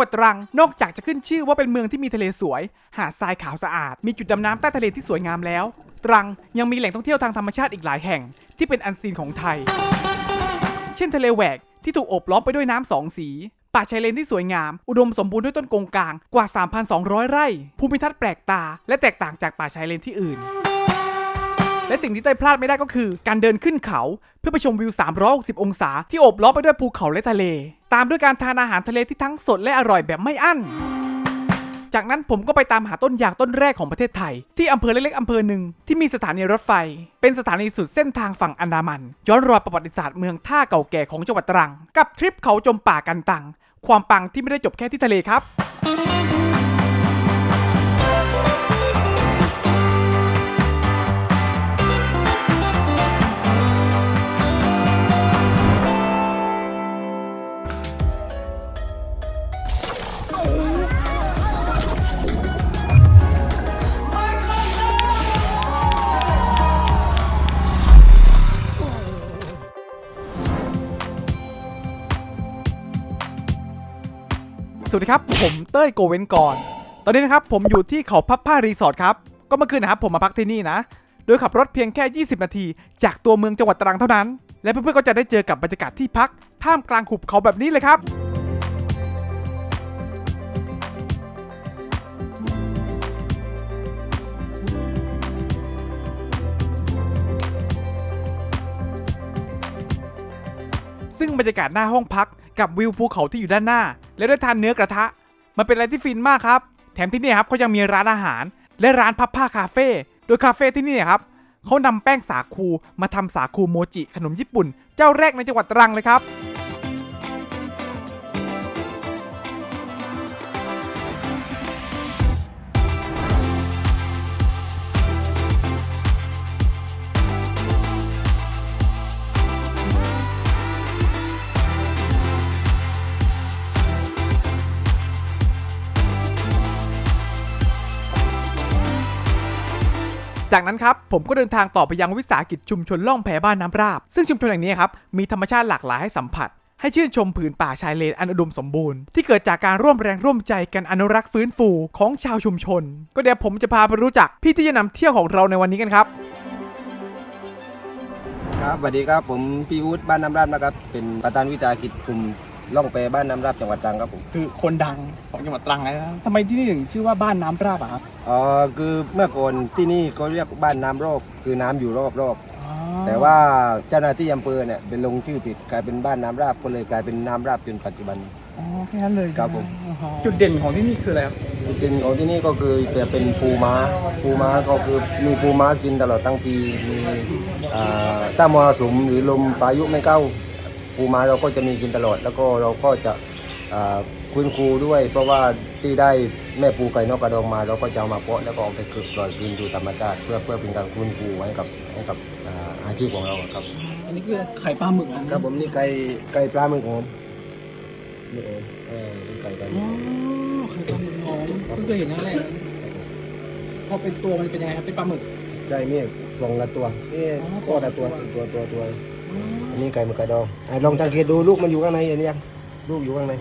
วัดตรัง นอกจากจะขึ้นชื่อว่าเป็นเมืองที่มีทะเลสวย หาดทรายขาวสะอาด มีจุดดำน้ำใต้ทะเลที่สวยงามแล้ว ตรังยังมีแหล่งท่องเที่ยวทางธรรมชาติอีกหลายแห่ง ที่เป็นอันซีนของไทย เช่นทะเลแหวกที่ถูกโอบล้อมไปด้วยน้ำสองสีป่าชายเลนที่สวยงาม อุดมสมบูรณ์ด้วยต้นกงกลางกว่า 3,200 ไร่ ภูมิทัศน์แปลกตา และแตกต่างจากป่าชายเลนที่อื่น และสิ่งที่เต้พลาดไม่ได้ก็คือ การเดินขึ้นเขา เพื่อไปชมวิว 360 องศาที่โอบล้อมไปด้วยภูเขาและทะเล ตามด้วยการทานอาหารทะเลที่ทั้งสดและอร่อยแบบไม่อั้น จากนั้นผมก็ไปตามหาต้นยางต้นแรกของประเทศไทย ที่อำเภอเล็กๆอำเภอหนึ่งที่มีสถานีรถไฟ เป็นสถานีสุดเส้นทางฝั่งอันดามัน ย้อนรอยประวัติศาสตร์เมืองท่าเก่าแก่ของจังหวัดตรัง กับทริปเขาจมป่ากันตัง ความปังที่ไม่ได้จบแค่ที่ทะเลครับ สวัสดีครับ ผมเต้ยโกเว้นก่อน ตอนนี้นะครับผมอยู่ที่เขาพับผ้ารีสอร์ทครับ ก็เมื่อคืนนะครับผมมาพักที่นี่นะ โดยขับรถเพียงแค่ 20 นาที จากตัวเมืองจังหวัดตรังเท่านั้น และเพื่อนๆก็จะได้เจอกับบรรยากาศที่พัก ท่ามกลางหุบเขาแบบนี้เลยครับซึ่งบรรยากาศหน้าห้องพัก กับวิวภูเขาที่อยู่ด้านหน้า และได้ทานเนื้อกระทะ มันเป็นอะไรที่ฟินมากครับ แถมที่นี่ครับเขายังมีร้านอาหาร และร้านพับผ้าคาเฟ่โดยคาเฟ่ที่นี่ครับเขานำแป้งสาคูมาทำสาคูโมจิขนมญี่ปุ่น เจ้าแรกในจังหวัดตรังเลยครับ จากนั้นครับผมก็เดินทางต่อไปยังวิสาหกิจชุมชนล่องแพบ้านน้ำราบ ซึ่งชุมชนแห่งนี้ครับมีธรรมชาติหลากหลายให้สัมผัสให้ชื่นชมผืนป่าชายเลนอันอุดมสมบูรณ์ที่เกิดจากการร่วมแรงร่วมใจกันอนุรักษ์ฟื้นฟูของชาวชุมชน ก็เดี๋ยวผมจะพาไปรู้จักพี่ที่จะนำเที่ยวของเราในวันนี้กันครับ ครับสวัสดีครับผมพี่วุฒิบ้านน้ำราบนะครับ เป็นประธานวิสาหกิจกลุ่ม ล่องแปบ้านน้ำราบจังหวัดตรังครับผมคือคนดังของจังหวัดตรังนะครับทำไมที่นี่ถึงชื่อว่าบ้านน้ำราบอะครับอ๋อคือเมื่อก่อนที่นี่เขาเรียกบ้านน้ำรอบคือน้ำอยู่รอบรอบแต่ว่าเจ้าหน้าที่อำเภอเนี่ยเป็นลงชื่อผิดกลายเป็นบ้านน้ำราบก็เลยกลายเป็นน้ำราบจนปัจจุบัน อ๋อแค่นั้นเลยครับผมจุดเด่นของที่นี่คืออะไรครับจุดเด่นของที่นี่ก็คือจะเป็นปูม้าปูม้าก็คือมีปูม้ากินตลอดทั้งปีมีอ่าถ้ามรสุมหรือลมพายุไม่เข้า ปูม้าเราก็จะมีกินตลอด แล้วก็เราก็จะอ่าคุณครูด้วย เพราะว่าที่ได้แม่ปูไก่นกกระดองมา เราก็จะเอามาเพาะแล้วก็เอาไปฝึกปล่อยคืนสู่ธรรมชาติเพื่อเพื่อเป็นการคุณครูให้กับให้กับอ่าอาชีพของเราครับ อันนี้คือไข่ปลาหมึกอันครับผมนี่ไก่ไก่ปลาหมึกหอมนี่เองเออเป็นไก่ปลาหมึอ๋อกไข่ปลาหมึกหอมเพิ่งเคยเห็นครั้งแรกพอเป็นตัวมันเป็นยังไงครับเป็นปลาหมึกใช่นี่ฟองละตัวนี่อ๋อก็ละตัวตัวตัวตัว อันนี้ไก่หมึกกระดองอะลองสังเกตดูลูกมันอยู่ข้างในเห็นยังลูกอยู่ข้างใน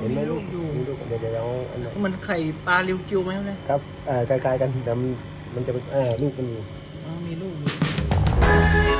เห็นไหมลูกมีลูกเดี๋ยวเดี๋ยวเอาอันนั้นมันไข่ปลาริวกิวไหมครับเนี่ยครับเอ่อใกล้ๆกันแต่มันมันจะเป็นเออลูกมันอยู่ อ๋อมีลูกอยู่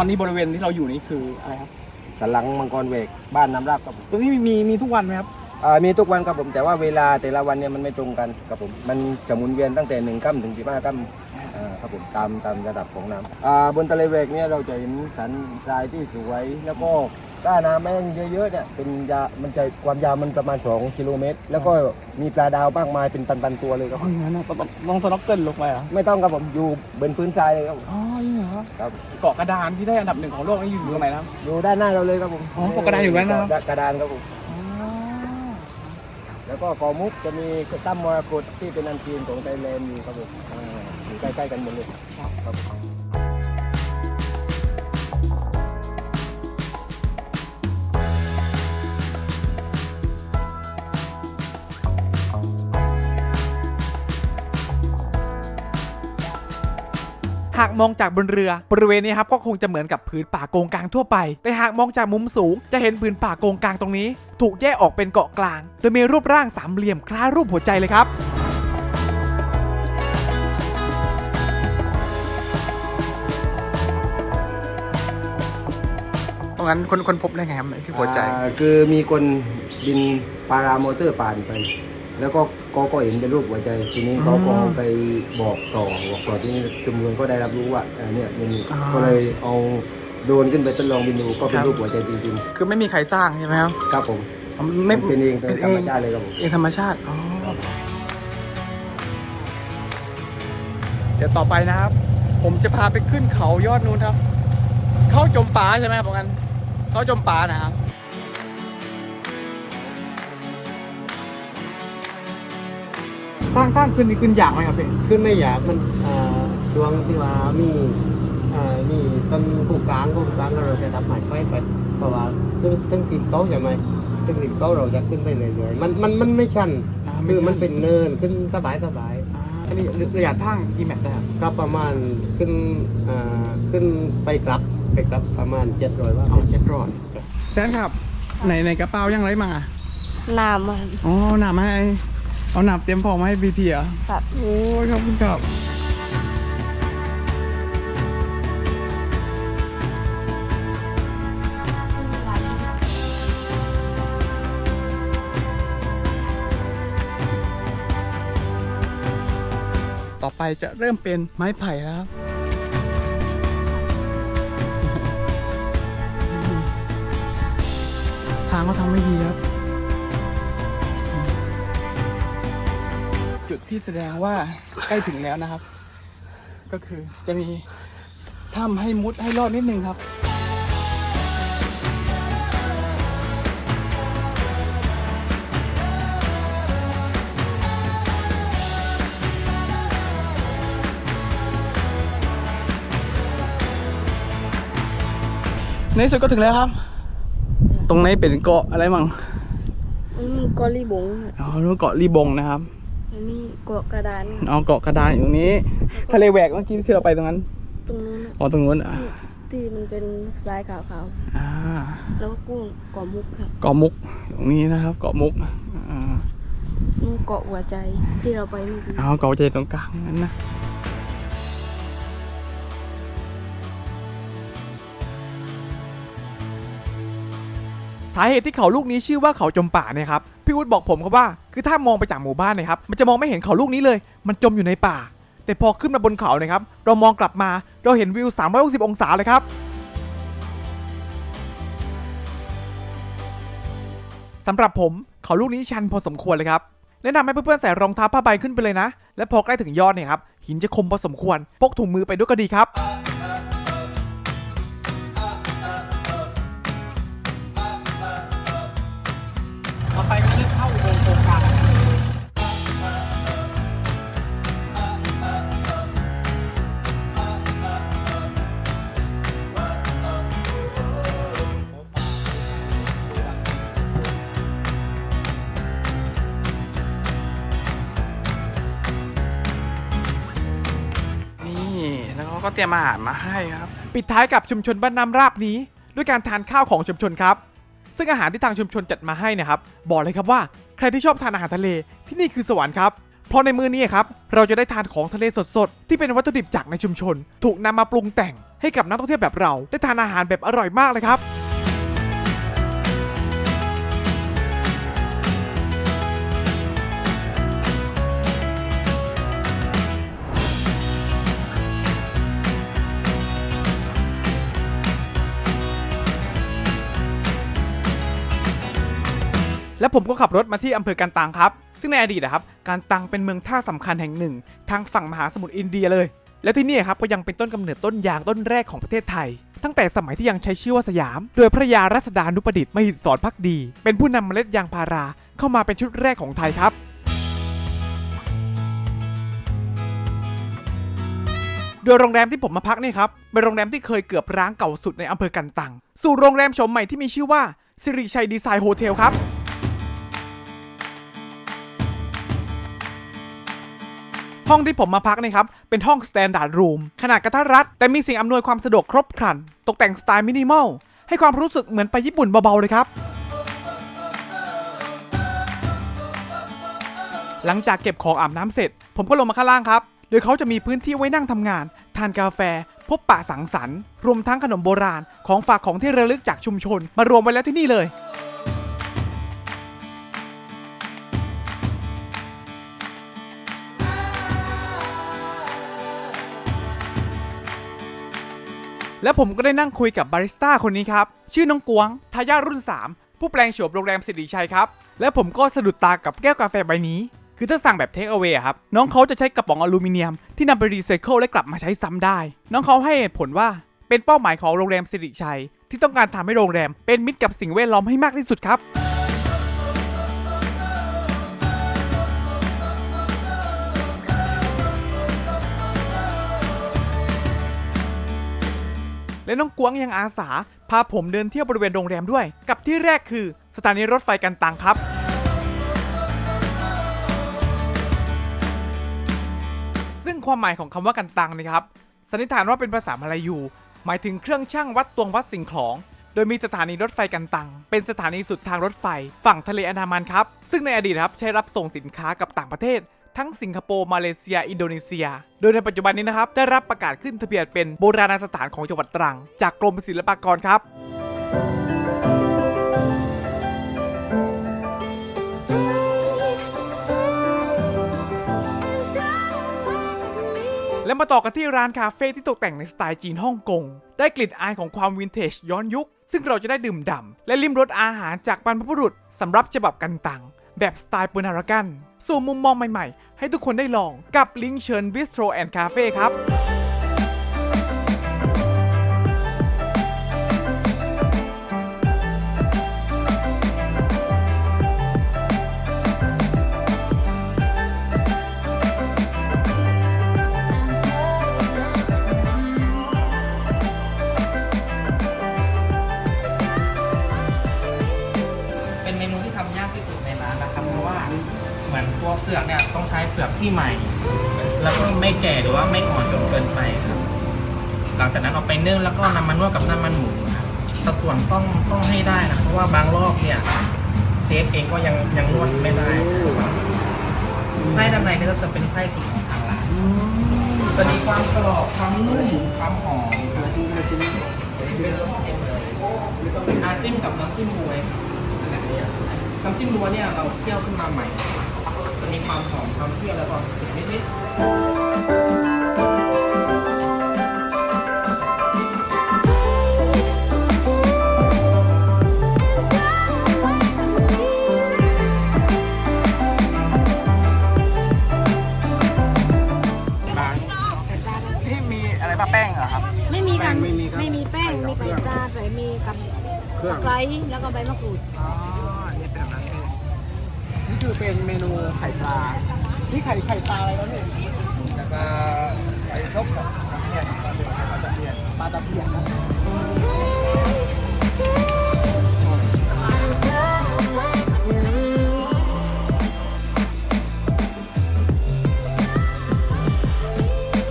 ตอนนี้บริเวณที่เราอยู่นี่คืออะไรครับสันหลังมังกรเวกบ้านน้ำราบครับผมตรงนี้มีมีมีทุกวันไหมครับอ่ามีทุกวันครับผมแต่ว่าเวลาแต่ละวันเนี่ยมันไม่ตรงกันครับผมมันจะหมุนเวียนตั้งแต่หนึ่งค่ำถึงสิบห้าค่ำอ่าครับผมตามตามระดับของน้ำอ่าบนทะเลเวกเนี่ยเราจะเห็นสันทรายที่สวยแล้วก็ ถ้าน้ำแม่งเยอะๆเนี่ยเป็นยามันจะความยาวมันประมาณ 2 กิโลเมตร แล้วก็มีปลาดาวมากมายเป็นพันๆตัวเลยครับ อ๋ออย่างนั้นนะต้องลองสน็อกเกิลลงไปเหรอะไม่ต้องครับผมอยู่บนพื้นทรายเลยครับผมอ๋อนี่เหรอครับเกาะกระดานที่ได้อันดับหนึ่งของโลกนี่อยู่ตรงไหนนะครับ อยู่ด้านหน้าเราเลยครับผมอ๋อปกกระดานอยู่ด้านหน้ากระดานครับผมอ๋อแล้วก็กอมุกจะมีตั้มมรกตที่เป็นอันซีนของไทยแลนด์อยู่ครับผมอ่าอยู่ใกล้ๆกันหมดเลยครับ หากมองจากบนเรือบริเวณนี้ครับก็คงจะเหมือนกับผืนป่าโกงกลางทั่วไป แต่หากมองจากมุมสูง จะเห็นผืนป่าโกงกลางตรงนี้ ถูกแยกออกเป็นเกาะกลาง โดยมีรูปร่างสามเหลี่ยมคล้ายรูปหัวใจเลยครับตรงนั้นคนคนพบได้ไงครับที่หัวใจ อ่าคือมีคนบินพารามอเตอร์ผ่านไป แล้วก็ก็ก็เห็นเป็นรูปหัวใจทีนี้เขาก็อืมไปบอกต่อบอกต่อที่นี่ชุมชนก็ได้รับรู้ว่าอ่าเนี่ยมันมีอ๋อ ก็เลยเอาโดรนขึ้นไปทดลองบินดูก็เป็คนรับรูปหัวใจจริงคือไม่มีใครสร้างใช่ไหมครับๆครับผมไม่มันเป็นเองเป็เป็นนเอธรงรมชาติเลยครับผม เองธรรมชาติอ๋อเดี๋ยวต่อไปนะครับ ผมจะพาไปขึ้นเขายอดนู้นครับ เขาจมป่าใช่ไหมครับบอกกัน เขาจมป่านะครับ สร้างสร้างขึ้นนี่ขึ้นอย่างไหมครับพี่ขึ้นไม่อยากมันอ่าดวงที่ว่ามีอ่ามีต้นผู้กลางผู้กลางเราจะทำใหม่ไปไปเพราะว่าตึ้งตึ้งติดเขาใช่ไหมตึ้งติดเขาเราจะขึ้นไปเรื่อยๆมันมันมันไม่ชันอ่าไม่คือชันมันเป็นเนินขึ้นสบายสบายอ่าอันนี้ระยะทางกี่เมตรได้ครับครับประมาณขึ้นอ่าขึ้นไปกลับไปกลับประมาณเจ็ดร้อยว่าเอาเจ็ดร้อยแซนครับในในกระเป๋ายังไรมาน้ำอะอ๋อหนามาให้ เอาหนาเตรียมพร้อมมาให้บีทีเหรอครับ โอ้ยขอบคุณครับต่อไปจะเริ่มเป็นไม้ไผ่แล้วครับทางก็ทำไม่ดีครับ จุดที่แสดงว่าใกล้ถึงแล้วนะครับ ก็คือจะมีถ้ำให้มุดให้รอดนิดนึงครับในที่สุดก็ถึงแล้วครับ ตรงไหนเป็นเกาะอะไรมั่งอืมเกาะลีบงอะอ๋อรู้เกาะลีบงนะครับ มันมีเกาะกระดานอ๋อเกาะกระดานอยู่ตรงนี้ ทะเลแหวกเมื่อกี้ที่เราไปตรงนั้น ตรงนู้นอะอ๋อตรงนู้นอะที่มันเป็นทรายขาวอ่าๆแล้วก็กุ้งเกาะมุกครับเกาะมุกตรงนี้นะครับ เกาะมุกอ่านู่นเกาะหัวใจที่เราไปเมื่อกี้อ๋อเกาะใจตรงกลางนั้นนะาเหตุที่เขาลูกนี้ชื่อว่าเขาจมป่าเนี่ยครับพี่วุฒิบอกผมครับว่า คือถ้ามองไปจากหมู่บ้านเนะครับมันจะมองไม่เห็นเขาลูกนี้เลย มันจมอยู่ในป่า แต่พอขึ้นมาบนเขาเนะครับเรามองกลับมาเราเห็นวิว 360 องศาเลยครับสำหรับผมเขาลูกนี้ชันพอสมควรเลยครับแนะนำให้เพื่อนๆใส่รองเท้าผ้าใบขึ้นไปเลยนะ และพอใกล้ถึงยอดเนี่ยครับหินจะคมพอสมควรพกถุงมือไปด้วยก็ดีครับ เขาก็เตรียมอาหารมาให้ครับ ปิดท้ายกับชุมชนบ้านน้ำราบนี้ ด้วยการทานข้าวของชุมชนครับ ซึ่งอาหารที่ทางชุมชนจัดมาให้นะครับ บอกเลยครับว่าใครที่ชอบทานอาหารทะเลที่นี่คือสวรรค์ครับเพราะในมื้อนี้ครับเราจะได้ทานของทะเลสดๆ ที่เป็นวัตถุดิบจากในชุมชน ถูกนำมาปรุงแต่งให้กับนักท่องเที่ยวแบบเรา ได้ทานอาหารแบบอร่อยมากเลยครับ และผมก็ขับรถมาที่อำเภอกันตังครับ ซึ่งในอดีตนะครับการตังเป็นเมืองท่าสำคัญแห่งหนึ่ง ทางฝั่งมหาสมุทรอินเดียเลย แล้วที่นี่ครับก็ยังเป็นต้นกำเนิดต้นยางต้นแรกของประเทศไทย ตั้งแต่สมัยที่ยังใช้ชื่อว่าสยาม โดยพระยารัศดานุประดิษฐ์มหิดสอนพักดี เป็นผู้นำเมล็ดยางพาราเข้ามาเป็นชุดแรกของไทยครับโดยโรงแรมที่ผมมาพักนี่ครับเป็นโรงแรมที่เคยเกือบร้างเก่าสุดในอำเภอกันตัง สู่โรงแรมชมใหม่ที่มีชื่อว่าสิริชัยดีไซน์โฮเทลครับ ห้องที่ผมมาพักนี่ครับ เป็นห้อง Standard Room ขนาดกระทัดรัด แต่มีสิ่งอำนวยความสะดวกครบครัน ตกแต่งสไตล์มินิมอล ให้ความรู้สึกเหมือนไปญี่ปุ่นเบาๆเลยครับ หลังจากเก็บของอาบน้ำเสร็จ ผมก็ลงมาข้างล่างครับ โดยเขาจะมีพื้นที่ไว้นั่งทำงาน ทานกาแฟ พบปะสังสรรค์ รวมทั้งขนมโบราณ ของฝากของที่ระลึกจากชุมชน มารวมไว้แล้วที่นี่เลย แล้วผมก็ได้นั่งคุยกับบาริสต้าคนนี้ครับ ชื่อน้องกวงทายาทรุ่น 3 ผู้แปลงโฉมโรงแรมสิริชัยครับ และผมก็สะดุดตากับแก้วกาแฟใบนี้ คือถ้าสั่งแบบเทคเอา a y ครับ น้องเขาจะใช้กระป๋องอลูมิเนียม ที่นำไปรีไซเคิลและกลับมาใช้ซ้ำได้ น้องเขาให้เหตุผลว่า เป็นเป้าหมายของโรงแรมสิริชัย ที่ต้องการทำให้โรงแรมเป็นมิตรกับสิ่งแวดล้อมให้มากที่สุดครับ และน้องกวงยังอาสา พาผมเดินเที่ยวบริเวณโรงแรมด้วย กับที่แรกคือสถานีรถไฟกันตังครับ ซึ่งความหมายของคำว่ากันตังนะครับสันนิษฐานว่าเป็นภาษามาลายู หมายถึงเครื่องช่างวัดตวงวัดสิ่งของ โดยมีสถานีรถไฟกันตัง เป็นสถานีสุดทางรถไฟ ฝั่งทะเลอันดามันครับ ซึ่งในอดีตครับใช้รับส่งสินค้ากับต่างประเทศ ทั้งสิงคโปร์มาเลเซีย อินโดนีเซีย โดยในปัจจุบันนี้นะครับ ได้รับประกาศขึ้นทะเบียนเป็นโบราณสถานของจังหวัดตรัง จากกรมศิลปากรครับและมาต่อกันที่ร้านคาเฟ่ที่ตกแต่งในสไตล์จีนฮ่องกง ได้กลิ่นอายของความวินเทจย้อนยุค ซึ่งเราจะได้ดื่มด่ำและลิ้มรสอาหารจากบรรพบุรุษสำหรับฉบับกันตัง แบบสไตล์ปุนารากัน สู่มุมมองใหม่ๆ ให้ทุกคนได้ลองกับลิงเชิญบิสโทรแอนด์คาเฟ่ครับ ที่ใหม่ แล้วก็ไม่แก่หรือว่าไม่อ่อนจนเกินไปครับ หลังจากนั้นเอาไปนึ่งแล้วก็นำมานวดกับน้ำมันหมูครับแต่ส่วนต้องต้องให้ได้นะเพราะว่าบางรอบเนี่ยเชฟเองก็ยังยังนวดไม่ได้ครับไส้ด้านในก็จะเป็นไส้สุกของทางร้านจะมีความกรอบความนุ่มความหอมเป็นรสเต็มเลยอาจิ้มกับน้ำจิ้มบวยครับน้ำจิ้มบัวเนี่ยเราเคี่ยวขึ้นมาใหม่ มีความหอมความเปรี้ยวแล้วก็เผ็ดนิดๆ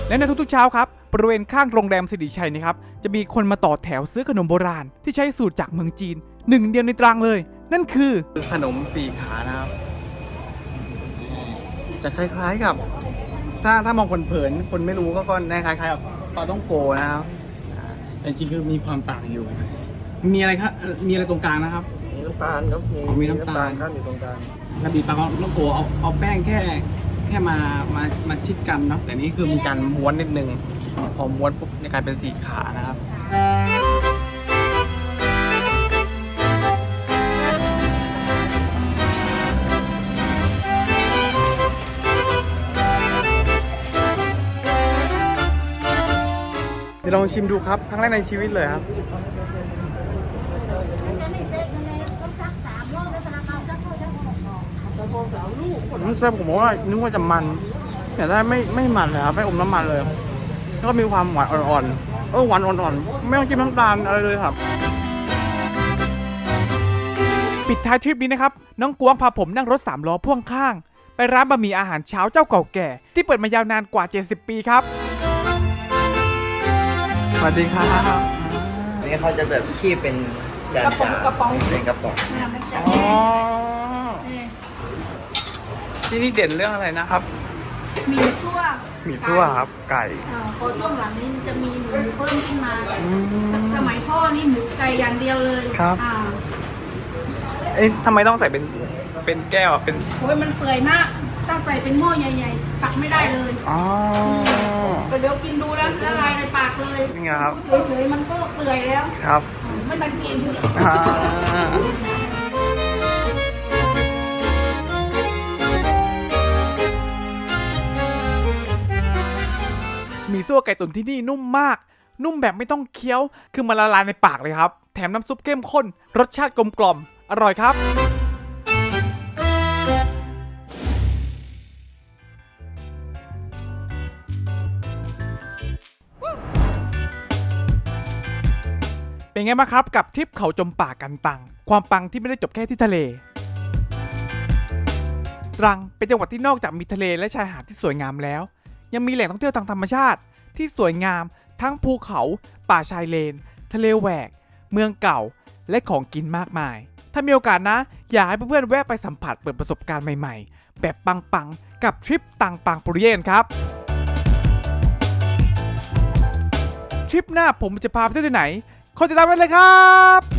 และในทุกๆเช้าครับ บริเวณข้างโรงแรมสิริชัยนะครับ จะมีคนมาต่อแถวซื้อขนมโบราณ ที่ใช้สูตรจากเมืองจีนหนึ่งเดียวในตรังเลย นั่นคือ ขนมสี่ขานะครับ จะคล้ายๆกับ ถ้าถ้ามองคนเผินๆคนไม่รู้ก็ก็แน่คล้ายๆกับปลาต้องโกนะครับ แต่จริงๆคือมีความต่างอยู่ มีอะไรครับเอ่อมีอะไรตรงกลางนะครับ มีน้ำตาลครับอ๋อมีน้ำตาล ขั้นอยู่ตรงกลางปกติปลาต้องโกเอาเอาแป้งแค่แค่มามามาชิดกันเนาะแต่นี่คือมีการม้วนนิดนึงพอม้วนปุ๊บจะกลายเป็นสี่ขานะครับ ดี๋ยวลองชิมดูครับครั้งแรกในชีวิตเลยครับผมแซ่บผมว่านึกว่าจะมัน แต่ได้ไม่ไม่มันเลยครับไม่อมน้ำมันเลยแล้วก็มีความหวานอ่อนๆเออหวานอ่อนๆไม่ต้องจิ้มน้ำตาลอะไรเลยครับ ปิดท้ายทริปนี้นะครับ น้องกวงพาผมนั่งรถสามล้อพ่วงข้าง ไปร้านบะหมี่อาหารเช้าเจ้าเก่าแก่ ที่เปิดมายาวนานกว่า 70 ปีครับ วัสดีครับอันนี้เขาจะแบบคีบเป็นจานชากระป๋อง เป็นกระป๋องอ๋อที่นี่เด่นเรื่องอะไรนะครับ มีชั่วหมี่ซั่วครับ ไก่อ่าพอช่วงหลังนี้มันจะมีหมูเพิ่มขึ้นมา สมัยพ่อนี่หมูไก่อย่างเดียวเลยครับ อ่าเอ๊ะทำไมต้องใส่เป็น เป็นแก้วอะเป็น โอ้ยมันเปื่อยมากถ้าใส่เป็นหม้อใหญ่ๆ ตักไม่ได้เลยอ๋อแต่เดี๋ยวกินดูแล้วละลายในปากเลยนี่ไงครับเฉยๆมันก็เปื่อยแล้วครับ ไม่ทันกินอ่าหมีซั่วไก่ตุ๋นที่นี่นุ่มมาก นุ่มแบบไม่ต้องเคี้ยว คือมันละลายในปากเลยครับ แถมน้ำซุปเข้มข้น รสชาติกลมกล่อม อร่อยครับ เป็นไงบ้างครับกับทริปเขาจมป่ากันตัง ความปังที่ไม่ได้จบแค่ที่ทะเล ตรังเป็นจังหวัดที่นอกจากมีทะเลและชายหาดที่สวยงามแล้ว ยังมีแหล่งท่องเที่ยวทางธรรมชาติ ที่สวยงาม ทั้งภูเขา ป่าชายเลน ทะเลแหวก เมืองเก่า และของกินมากมาย ถ้ามีโอกาสนะ อยากให้เพื่อนๆแวะไปสัมผัสเปิดประสบการณ์ใหม่ๆ แบบปังๆกับทริปตังปังปุริเยนครับทริปหน้าผมจะพาไปเที่ยวที่ไหน คอติดตามไว้เลยครับ